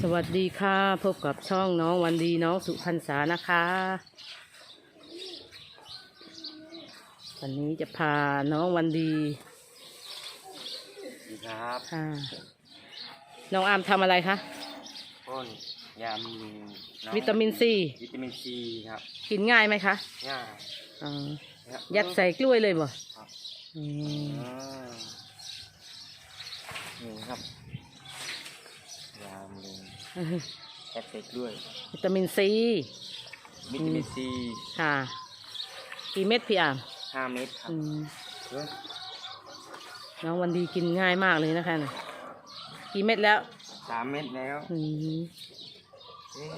สวัสดีค่ะ พบกับช่องน้องวันดีน้องสุพรรษานะคะ วันนี้จะพาน้องวันดีดีครับค่ะน้องอามทำอะไรคะพ่นยามีน้องวิตามินซีวิตามินซีครับกินง่ายไหมคะง่ายอ๋อครับยัดใส่กล้วยเลยบ่ครับอืมอ่านี่ครับยามี แอดเซ็กด้วย วิตามินซี วิตามินซีค่ะ กี่เม็ดพี่อามห้าเม็ดครับอืมเฮ้ยน้องวันดีกินง่ายมากเลยนะคะน่ะกี่เม็ดแล้วสามเม็ดแล้วอืมเอ๊ะ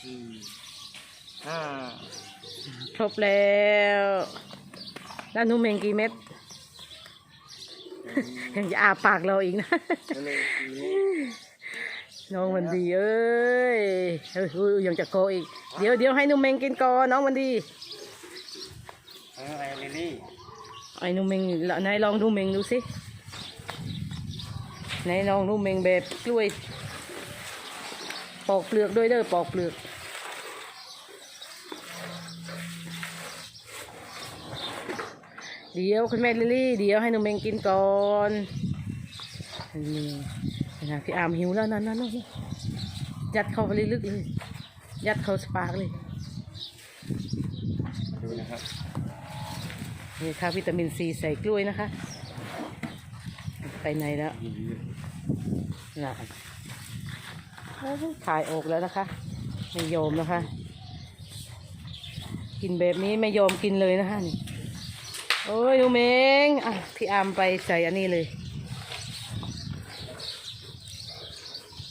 สี่ห้าครบแล้ว แล้วหนูเมงกี่เม็ด ยังจะอาปากเราอีกนะก็เลยสี่เม็ดน้องวันดีเอ้ยเฮ้ยอุ๊ยยังจะโกอีก เดี๋ยวเดี๋ยวให้หนุ่มเมงกินก่อนน้องวันดีเออไอลิลลี่ไอ้หนุ่มเมงละไหนลองดูเมงดูสิไหนลองดูเมงแบบกล้วย ปอกเปลือกด้วยเด้อปอกเปลือก เดี๋ยวคุณแม่ลิลลี่ เดี๋ยวให้หนุ่มเมงกินก่อนนี่นะพี่อามหิวแล้วนั่นนั่นนั่นยัดเข้าไปลึกๆเลย ยัดเข้าสปากเลยดูนะครับนี่ค่ะวิตามินซีใส่กล้วยนะคะ ไปไหนแล้วน่ะถ่ายออกแล้วนะคะ ไม่ยอมนะคะ กินแบบนี้ไม่ยอมกินเลยนะคะนี่โอ้ยดูเมงอะพี่อามไปใส่อันนี้เลย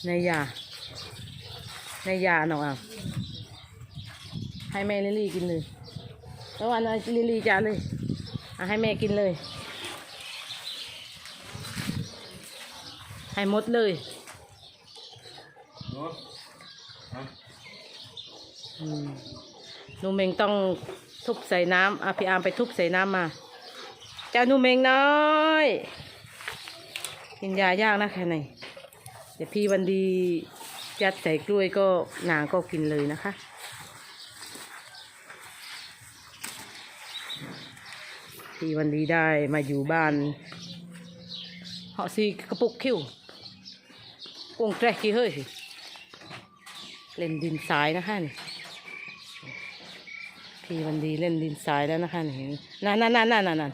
ในยาในยาหน่อยอะให้แม่ลิลี่กินเลยแล้วอันนั้นลิลี่จานเลยอะให้แม่กินเลย ให้หมดเลยโน้ตฮะอืมหนูเมงต้องทุบใส่น้ำอะพี่อามไปทุบใส่น้ำมา เจ้าหนูเมงน้อย กินยายากนะแค่ไหนเดี๋ยวพี่วันดียัดใส่กล้วยก็นางก็กินเลยนะคะ พี่วันดีได้มาอยู่บ้านเหาะซีกระปุกคิ้วกงแกรกกี่เฮ้ยเล่นดินทรายนะคะนี่พี่วันดีเล่นดินทรายแล้วนะคะนี่นั่นนั่นนั่นนั่นนั่น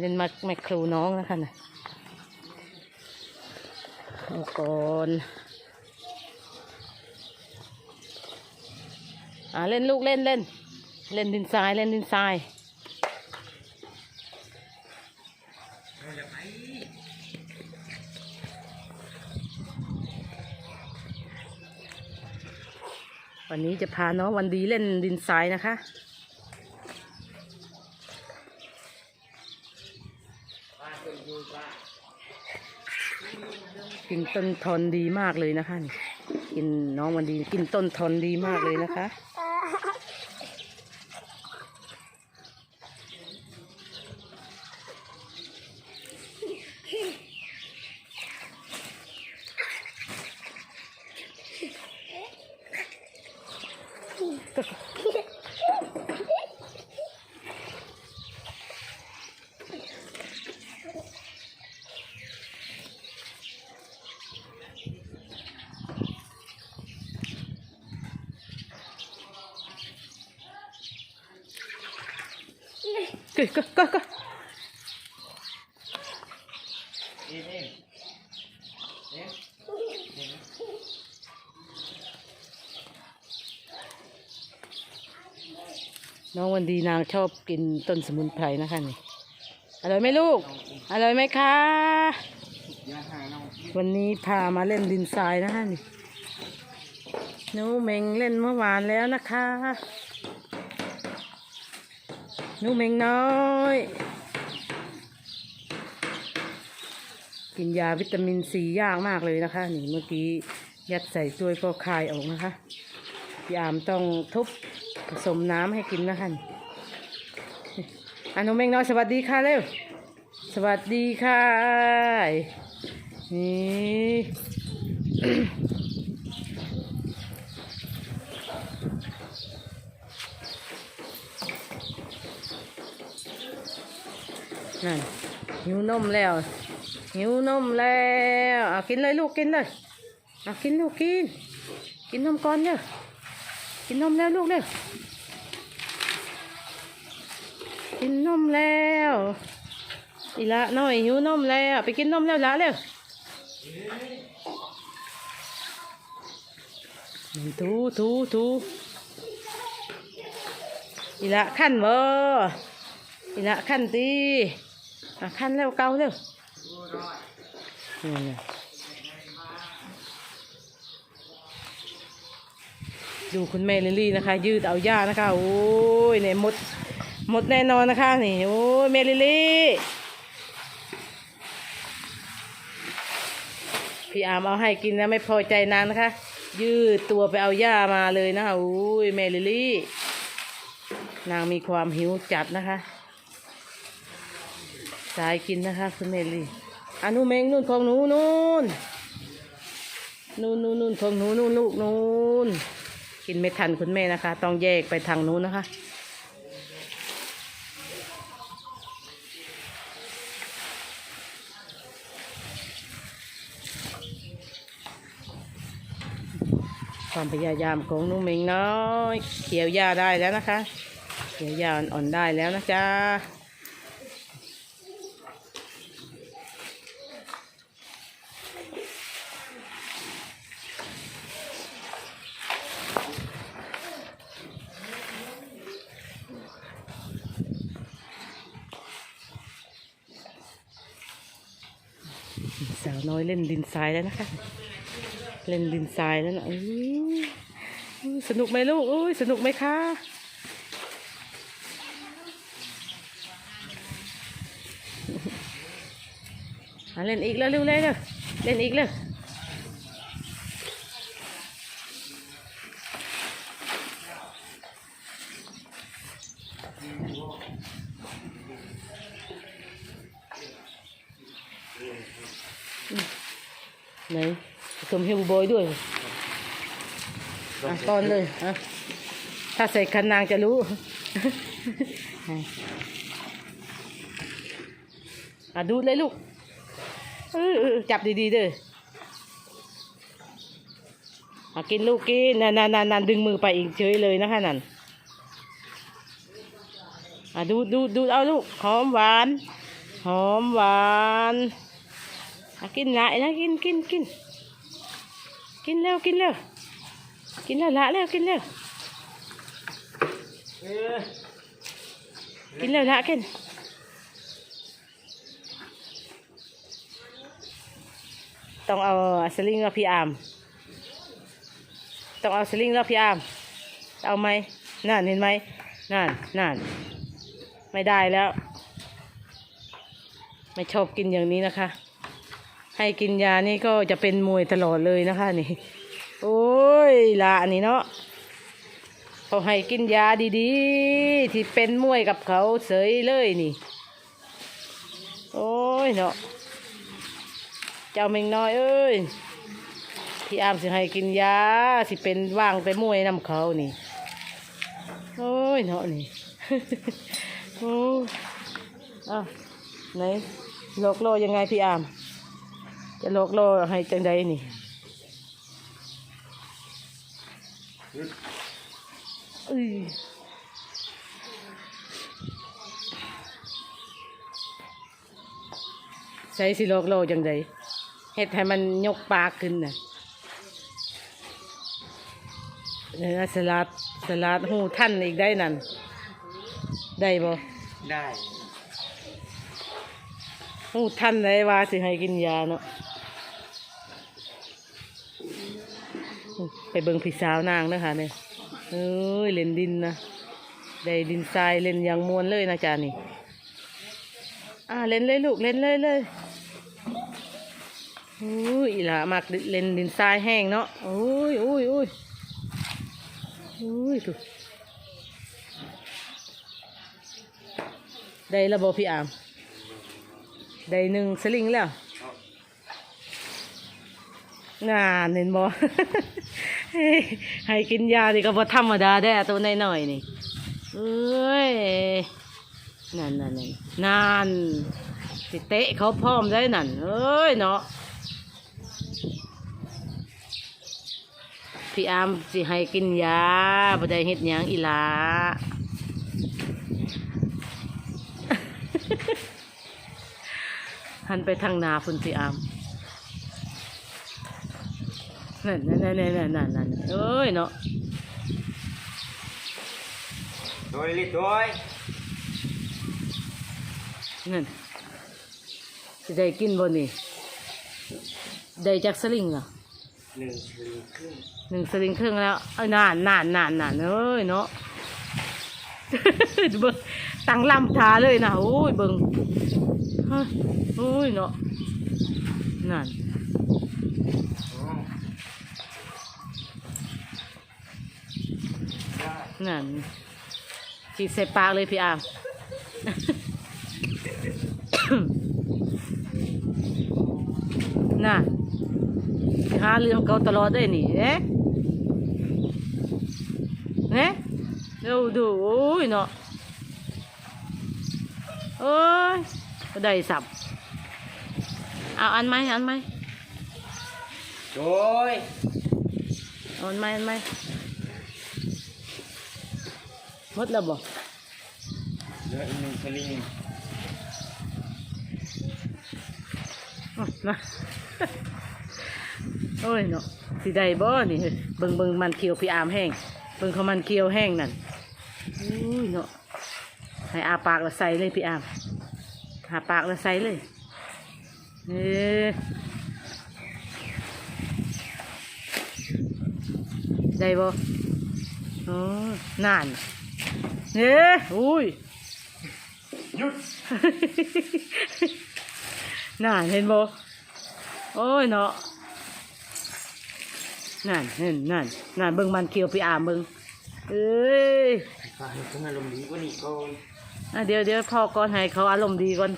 เล่นมาแมคครูน้องนะคะน่ะเอาก่อนอ่าเล่นลูกเล่นเล่น เล่นดินทรายเล่นดินทรายวันนี้จะพาน้องวันดีเล่นดินทรายนะคะ กินต้นทอนดีมากเลยนะคะกินน้องวันดีกินต้นทอนดีมากเลยนะคะ ก็ก็ก็ก็น้องวันดีนางชอบกินต้นสมุนไพรนะคะนี่ อร่อยไหมลูก อร่อยไหมคะ วันนี้พามาเล่นดินทรายนะคะนี่หนูเมงเล่นเมื่อวานแล้วนะคะ หนูเมงน้อย กินยาวิตามินซียากมากเลยนะคะ นี่เมื่อกี้ยัดใส่ถ้วยก็คายออกนะคะ ยามต้องทุบผสมน้ำให้กินนะคะอะหนูเมงน้อยสวัสดีค่ะเร็ว สวัสดีค่ะนี่ นั่นหิวนมแล้วหิวนมแล้วเอากินเลยลูกกินเลยเอากินลูกกิน กินนมก่อนเร็วกินนมแล้วลูกเร็วกินนมแล้วอีละน้อยหิวนมแล้วไปกินนมแล้วละเร็วถูถูถูอีละขั้นบ่อีละขั้นตี อะขั้นแล้วเกาเร็วนี่ดูคุณแม่ลิลลี่นะคะ ยืดเอาหญ้านะคะ โอ้ยเนี่ยหมดหมดแน่นอนนะคะนี่โอ้ยแม่ลิลลี่พี่อามเอาให้กินนะไม่พอใจนางนะคะ ยืดตัวไปเอาหญ้ามาเลยนะคะโอ้ยแม่ลิลลี่ นางมีความหิวจัดนะคะ สายกินนะคะคุณแม่ลิลลี่อะหนูเมงนู่นของหนูนู่นนู่นนู่นนู่นของหนูนู่นลูกนู่นกินไม่ทันคุณแม่นะคะ ต้องแยกไปทางนู้นนะคะ ความพยายามของนุ่งเมงน้อย เขียวยาได้แล้วนะคะ เขียวยาอ่อนได้แล้วนะจ๊ะ สาวน้อยเล่นดินทรายแล้วนะคะ เล่นดินทรายแล้วนะอื้ออื้อสนุกไหมลูกอุ้ยสนุกไหมคะเล่นอีกแล้วเร็วเร็วเล่นอีกเร็วไหนผส มเฮลบอยด้วยอะตอนเลยอะถ้าใส่คันนางจะรู้อะดูดเลยลูกเออจับดีๆเด้ออะกินลูกกินนันนันนันดึงมือไปอีกเฉยเลยนะคะนั่นอะดูดูดูเอาลูกหอมหวานหอมหวานกินละนะกินกินกิน กินเร็วกินเร็วกินแล้วละเร็วกินเร็วกินแล้วละกินต้องเอาสลิงแล้วพี่อามต้องเอาสลิงแล้วพี่อามเอาไหมนั่นเห็นไหมนั่นนั่นไม่ได้แล้ว ไม่ชอบกินอย่างนี้นะคะ ให้กินยานี่ก็จะเป็นมวยตลอดเลยนะคะนี่ โอ้ยละนี่เนาะเขาให้กินยาดีๆ ที่เป็นมวยกับเขาเสยเลยนี่ โอ้ยเนาะเจ้าเมงน้อยเอ้ยพี่อามสิให้กินยาสิเป็นว่างไปมวยนำเขานี่ โอ้ยเนาะนี่โอ้อะไหนโลกโลยังไงพี่อาม จะโลกโลให้จังใดนี่อุ้ยใส่สิโลกโลจังใดเฮ็ดให้มันยกปากขึ้นน่ะเนื้อสลัดสลัดหูท่านอีกได้นั่น ได้บ่ได้หูท่านได้ว่าสิให้กินยาเนาะ ไปเบิ่งพี่สาวนางเด้อค่ะเนี่ยเอ้ยเล่นดินนะได้ดินทรายเล่นอย่างมวนเลยนะจ๊ะนี่ อ่าเล่นเลยลูกเล่นเลยเลยอุ้ยอีหละมักเล่นดินทรายแห้งเนาะอุ้ยอุ้ยอุ้ยอุ้ยถูกได้ระบบพี่อาม ได้หนึ่งสลิงแล้ว งานเห็นบ่ให้กินยานี่ก็บ่ธรรมดาได้ตัวน้อยๆนี่เอ้ยนั่นนั่นนั่นนั่นสิเตะเขาพร้อมได้นั่นเอ้ยเนาะพี่อามสิให้กินยาบ่ได้เฮ็ดหยังอีหลาหันไปทางนาพุ่นพี่อาม นั่นนั่นนั่นนั่นนั่นนั่นเอ้ยเนาะโดยลิโดยนั่นสิได้กินบ่นี่ได้จากสลิงเหรอหนึ่งสลึงครึ่งหนึ่งสลิงครึ่งแล้วเอ้ยนานนานนานนานเอ้ยเนาะเบิ่งตั้งลำทาเลยนะโอ้ยเบิ่งฮะโอ้ยเนาะนั่น อ๋อได้ นั่นฉีดใส่ปากเลยพี่อาม น่ะหาเรื่องเขาตลอดได้นี่เอ๊ะเอ๊ะดูดูโอ้ยเนาะโอ้ยก็ได้สับเอาอันไหมอันไหมโดยเอาอันไหมอันไหมห มดแล้วบ่เหลืออีกหนึ่งสลิงอะมาโอ้ยเนาะสิได้บ่นี่เบิ่งเบิ่งมันเคียวพี่อามแห้งเบิ่งเขามันเคียวแห้งนั่นอุ้ยเนาะให้อาปากแล้วใส่เลยพี่อามหาปากแล้วใส่เลยเอ้ได้บ่อ๋อนาน เอ้อุ้ยหยุดน่นเห็นบ่โอ้ยเนาะนั่นเห็นนั่นนั่นเบิ่งมันเคียวพี่อามเบิ่งเอ้ยฝากให้คุณอารมณ์ดีกว่านี้ก่อนอะเดี๋ยวเดี๋ยวพ่อก่อนให้เขาอารมณ์ดีก่อน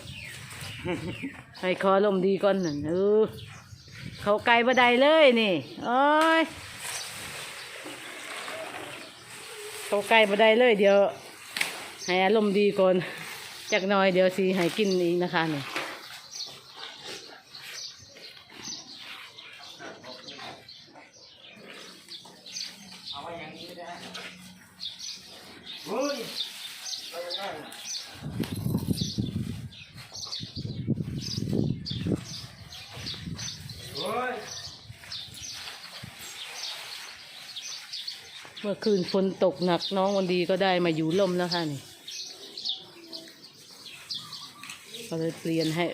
ให้เขาอารมณ์ดีก่อนนั่นเออเขาไกลบ่ได้เลยนี่โอ้ยเขาไกลบ่ได้เลยเดี๋ยว ให้อารมณ์ดีก่อนจักหน่อยเดี๋ยวสิให้กินอีกนะคะเนี่ยเมื่อคืนฝนตกหนักน้องวันดีก็ได้มาอยู่ล่มแล้วค่ะนี่ ก็เลยเปลี่ยนให้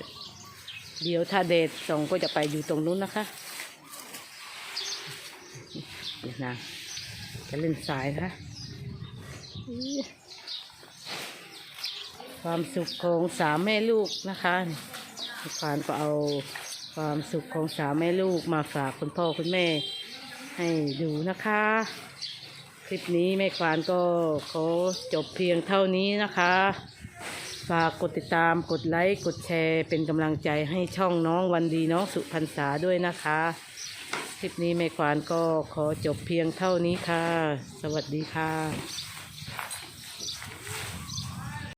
เดี๋ยวถ้าเดทสองก็จะไปอยู่ตรงนู้นนะคะเดี๋ยวนะจะเล่นสายนะคะความสุขของสามแม่ลูกนะคะฟานก็เอาความสุขของสามแม่ลูกมาฝากคุณพ่อคุณแม่ให้ดูนะคะ คลิปนี้แม่ควานก็ขอจบเพียงเท่านี้นะคะ ฝากกดติดตามกดไลค์กดแชร์เป็นกำลังใจให้ช่องน้องวันดีน้องสุพรรษาด้วยนะคะคลิปนี้แม่ควานก็ขอจบเพียงเท่านี้ค่ะ สวัสดีค่ะ